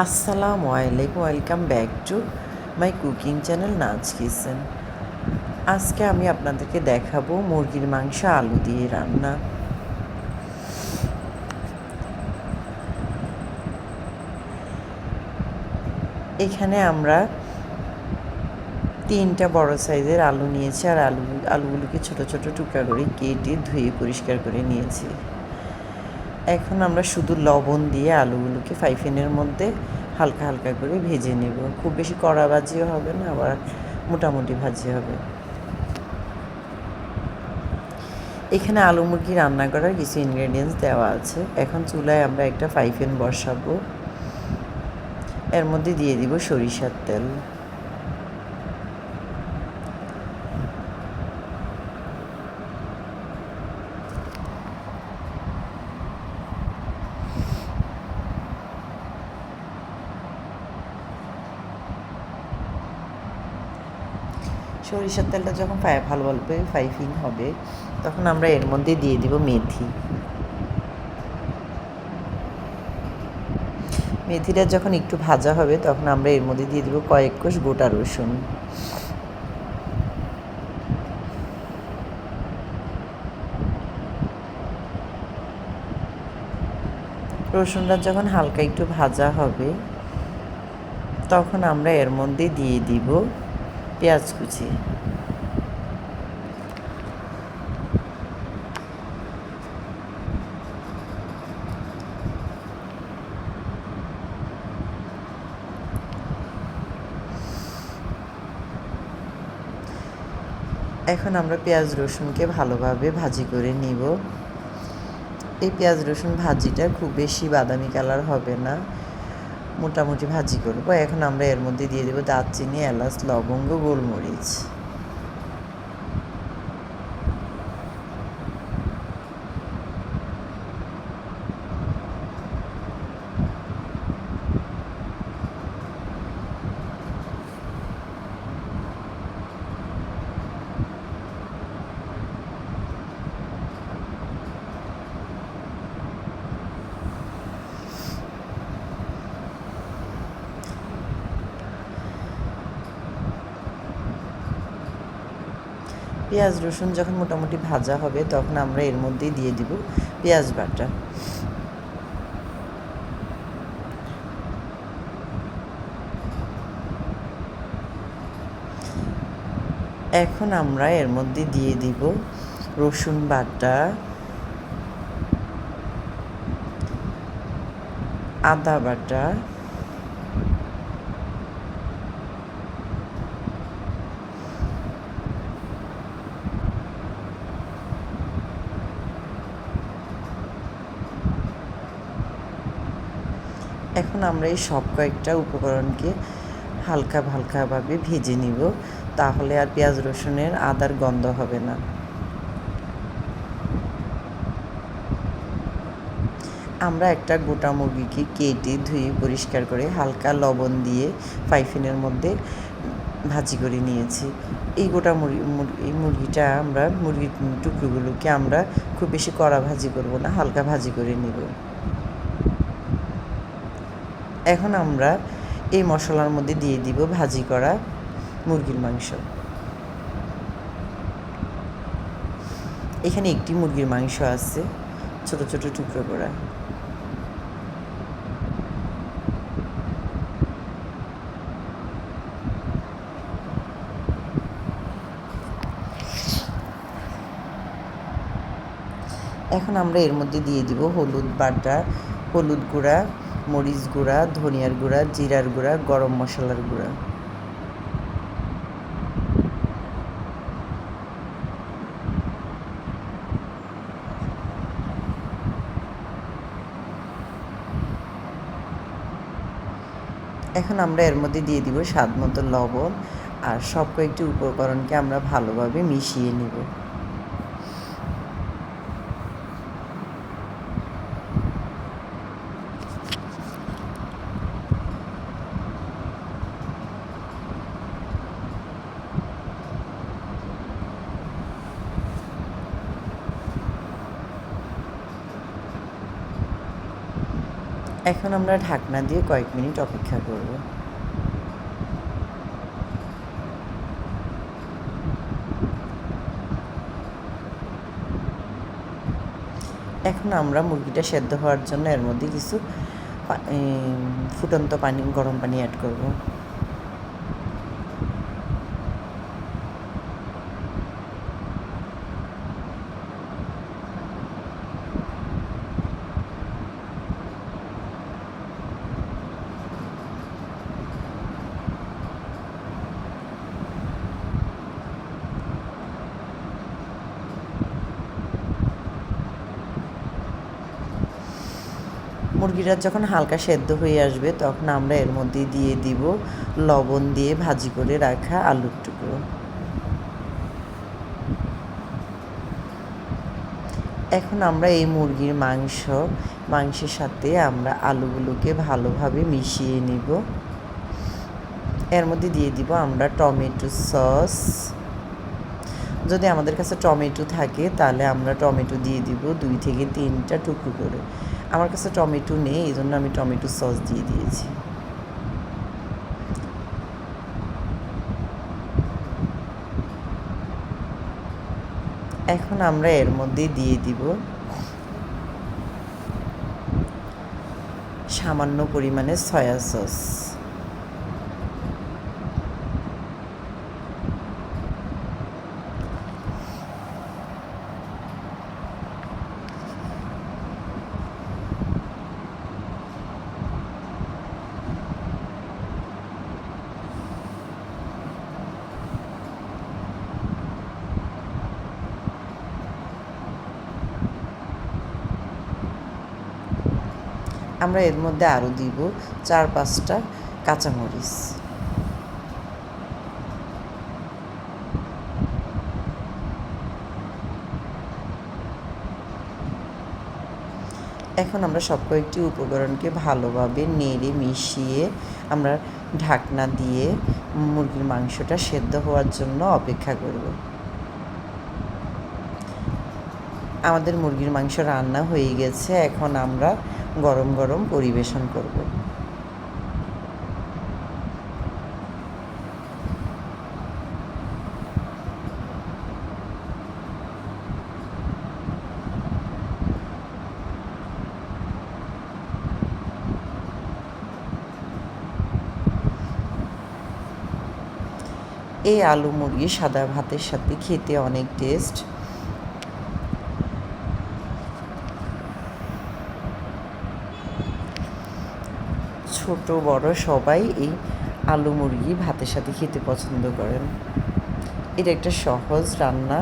আসসালামু আলাইকুম welcome back to my cooking channel নাচ কিচেন আজকে আমি আপনাদেরকে দেখাবো মুরগির মাংস আলু দিয়ে রান্না। এখানে আমরা তিনটা বড় সাইজের আলু নিয়েছি, আর আলু, আলুগুলোকে ছোট ছোট টুকরা করে কেটে ধুয়ে পরিষ্কার করে নিয়েছি। এখন আমরা শুধু লবণ দিয়ে আলুগুলোকে ফাইফিনের মধ্যে হালকা হালকা করে ভেজে নেব। খুব বেশি কড়া ভাজিও হবে না, আবার মোটামুটি ভাজি হবে। এখানে আলু মুরগি রান্না করার কিছু ইনগ্রেডিয়েন্টস দেওয়া আছে। এখন চুলায় আমরা একটা ফাইফেন বসাবো। এর মধ্যে দিয়ে দিব সরিষার তেল। সরিষার তেলটা যখন ভালো ভালো ফাইফিং হবে, তখন আমরা এর মধ্যে দিয়ে দিব মেথি। মেথিটা যখন একটু ভাজা হবে, তখন আমরা এর মধ্যে দিয়ে দিব কয়েক কোষ গোটা রসুন। রসুনটা যখন হালকা একটু ভাজা হবে, তখন আমরা এর মধ্যে দিয়ে দিব পেঁয়াজ কুচি। এখন আমরা পেঁয়াজ রসুনকে ভালোভাবে ভাজি করে নিব। এই পেঁয়াজ রসুন ভাজিটা খুব বেশি বাদামি কালার হবে না। মোটামুটি ভাজি করব। এখন আমরা এর মধ্যে দিয়ে দেবো দারচিনি এলাচ লবঙ্গ গোলমরিচ। পেঁয়াজ, রসুন যখন মোটামুটি ভাজা হবে তখন আমরা এর মধ্যেই দিয়ে দিব পেঁয়াজ বাটা। এখন আমরা এর মধ্যে দিয়ে দিব রসুন বাটা। আদা বাটা। এখন আমরা এই সব কয়েকটা উপকরণকে হালকা হালকাভাবে ভেজে নিব, তাহলে আর পেঁয়াজ রসুনের আদার গন্ধ হবে না। আমরা একটা গোটা মুরগিকে কেটে ধুয়ে পরিষ্কার করে হালকা লবণ দিয়ে ফাইফিনের মধ্যে ভাজি করে নিয়েছি। এই গোটা মুরগি, এই মুরগিটা আমরা, মুরগির টুকরোগুলোকে আমরা খুব বেশি কড়া ভাজি করব না, হালকা ভাজি করে নিব। এখন আমরা এই মশলার মধ্যে দিয়ে দিব ভাজি করা মুরগির মাংস। এখানে একটি মুরগির মাংস আছে, ছোট ছোট টুকরো করা। এখন আমরা এর মধ্যে দিয়ে দিব হলুদ বাটা, হলুদ গুঁড়া মরিচ গুঁড়া, ধনিয়ার গুঁড়া, জিরার গুঁড়া, গরম মশলার গুঁড়া। এখন আমরা এর মধ্যে দিয়ে দিব স্বাদ মতো লবণ আর সব কয়েকটি উপকরণকে আমরা ভালোভাবে মিশিয়ে নিব। এখন আমরা ঢাকনা দিয়ে কয়েক মিনিট অপেক্ষা করব। এখন আমরা মুরগিটা সেদ্ধ হওয়ার জন্য এর মধ্যে কিছু ফুটন্ত পানি, গরম পানি অ্যাড করব। মুরগিটা যখন হালকা সেদ্ধ হয়ে আসবে, তখন আমরা এর মধ্যে দিয়ে দিব লবণ দিয়ে ভাজি করে রাখা আলুর টুকরো। এখন আমরা এই মুরগির মাংস, মাংসের সাথে আমরা আলুগুলোকে ভালোভাবে মিশিয়ে নিব। এর মধ্যে দিয়ে দিব আমরা টমেটো সস। যদি আমাদের কাছে টমেটো থাকে, তাহলে আমরা টমেটো দিয়ে দিব দুই থেকে তিনটা টুকরো করে। আমার কাছে টমেটো নেই, এই জন্য আমি টমেটো সস দিয়ে দিয়েছি। এখন আমরা এর মধ্যে দিয়ে দিব সামান্য পরিমাণে সয়া সস। আমরা এর মধ্যে আরও দিব চার পাঁচটা কাঁচামরিচ। এখন আমরা সব কয়েকটি উপকরণকে ভালোভাবে নেড়ে মিশিয়ে আমরা ঢাকনা দিয়ে মুরগির মাংসটা সেদ্ধ হওয়ার জন্য অপেক্ষা করব। আমাদের মুরগির মাংস রান্না হয়ে গেছে, এখন আমরা গরম গরম পরিবেশন করব। এই আলু মুরগি সাদা ভাতের সাথে খেতে অনেক টেস্ট ছোট, বড় সবাই এই আলু মুরগি ভাতের সাথে খেতে পছন্দ করেন। এটা একটা সহজ রান্না।